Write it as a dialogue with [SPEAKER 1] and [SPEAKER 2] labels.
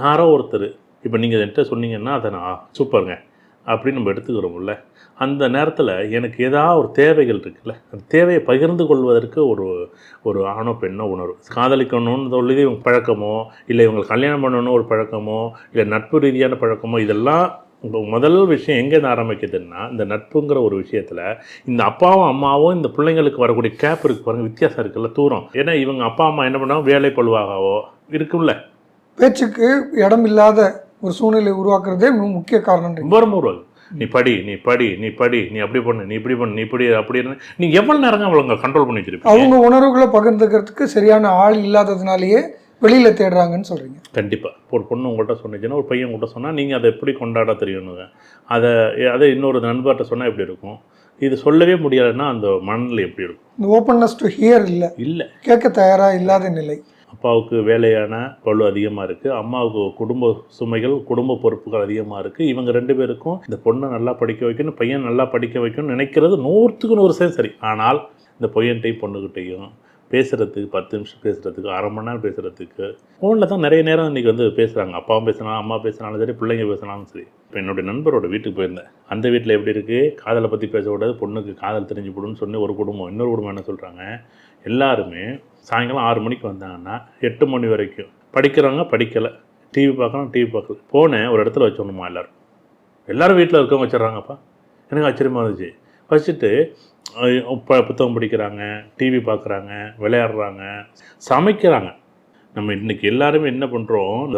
[SPEAKER 1] யாரோ ஒருத்தர் இப்போ நீங்கள் என்கிட்ட சொன்னீங்கன்னா அதை நான் சூப்பருங்க. அப்படின்னு நம்ம எடுத்துக்கிறோம்ல. அந்த நேரத்தில் எனக்கு ஏதாவது ஒரு தேவைகள் இருக்குல்ல அந்த தேவையை பகிர்ந்து கொள்வதற்கு ஒரு ஒரு ஆணோ பெண்ணோ உணர்வு. காதலிக்கணும்னு சொல்லி இவங்க பழக்கமோ இல்லை இவங்க கல்யாணம் பண்ணணும் ஒரு பழக்கமோ இல்லை நட்பு ரீதியான பழக்கமோ இதெல்லாம் இப்போ முதல் விஷயம் எங்கேருந்து ஆரம்பிக்குதுன்னா இந்த நட்புங்கிற ஒரு விஷயத்தில் இந்த அப்பாவும் அம்மாவும் இந்த பிள்ளைங்களுக்கு வரக்கூடிய கேப் இருக்கு பாருங்கள் வித்தியாசம் இருக்குல்ல தூரம். ஏன்னா இவங்க அப்பா அம்மா என்ன பண்ணுவாங்க வேலை கொள்வாகவோ இருக்கும்ல.
[SPEAKER 2] பேச்சுக்கு இடம் இல்லாத ஒரு சூழ்நிலை உருவாக்குறதே மிக முக்கிய காரணம்
[SPEAKER 1] ரொம்ப உருவாகுது நீ படி நீ படி நீ படி நீ அப்படி பண்ணு நீ இப்படி பண்ணு நீ இப்படி அப்படி நீ எவ்வளோ நேரம் அவங்களை கண்ட்ரோல் பண்ணி வச்சிருப்பீங்க?
[SPEAKER 2] அவங்க உணர்வுகளை பகிர்ந்துக்கிறதுக்கு சரியான ஆள் இல்லாததுனாலேயே வெளியில தேடுறாங்கன்னு சொல்றீங்க.
[SPEAKER 1] கண்டிப்பாக ஒரு பொண்ணு உங்கள்கிட்ட சொன்னிச்சுன்னா ஒரு பையன் உங்கள்கிட்ட சொன்னால் நீங்கள் அதை எப்படி கொண்டாட தெரியணுங்க அதை அதை இன்னொரு நண்பர்கிட்ட சொன்னால் எப்படி இருக்கும்? இது சொல்லவே முடியாதுன்னா அந்த மனநிலை எப்படி இருக்கும்?
[SPEAKER 2] இந்த ஓப்பன்னஸ் டு ஹியர் இல்லை.
[SPEAKER 1] இல்லை.
[SPEAKER 2] கேட்க தயாரா இல்லாத நிலை.
[SPEAKER 1] அப்பாவுக்கு வேலையான பழு அதிகமாக இருக்குது அம்மாவுக்கு குடும்ப சுமைகள் குடும்ப பொறுப்புகள் அதிகமாக இருக்குது இவங்க ரெண்டு பேருக்கும் இந்த பொண்ணை நல்லா படிக்க வைக்கணும் பையன் நல்லா படிக்க வைக்கணும்னு நினைக்கிறது நூற்றுக்கு நூறு சதவீதம் சரி. ஆனால் இந்த பையன்கிட்டையும் பொண்ணுக்கிட்டையும் பேசுகிறதுக்கு பத்து நிமிஷம் பேசுகிறதுக்கு அரை மணி நேரம் பேசுகிறதுக்கு ஃபோனில் தான் நிறைய நேரம் இன்றைக்கி வந்து பேசுகிறாங்க அப்பாவும் பேசினாலும் அம்மா பேசினாலும் சரி பிள்ளைங்க பேசினாலும் சரி. இப்போ என்னுடைய நண்பரோட வீட்டுக்கு போயிருந்தேன். அந்த வீட்டில் எப்படி இருக்குது காதலை பற்றி பேசக்கூடாது பொண்ணுக்கு காதல் தெரிஞ்சு போடுன்னு சொல்லி ஒரு குடும்பம் இன்னொரு குடும்பம் என்ன சொல்கிறாங்க எல்லாருமே சாயங்காலம் ஆறு மணிக்கு வந்தாங்கன்னா எட்டு மணி வரைக்கும். படிக்கிறவங்க படிக்கலை. டிவி பார்க்கலாம் டிவி பார்க்கல. போனேன் ஒரு இடத்துல வச்சோணுமா எல்லோரும்? எல்லாரும் வீட்டில் இருக்கவங்க வச்சிடுறாங்கப்பா. எனக்கு ஆச்சரியமாக இருந்துச்சு. வச்சுட்டு புத்தகம் படிக்கிறாங்க டிவி பார்க்குறாங்க விளையாடுறாங்க சமைக்கிறாங்க. நம்ம இன்றைக்கி எல்லாருமே என்ன பண்ணுறோம்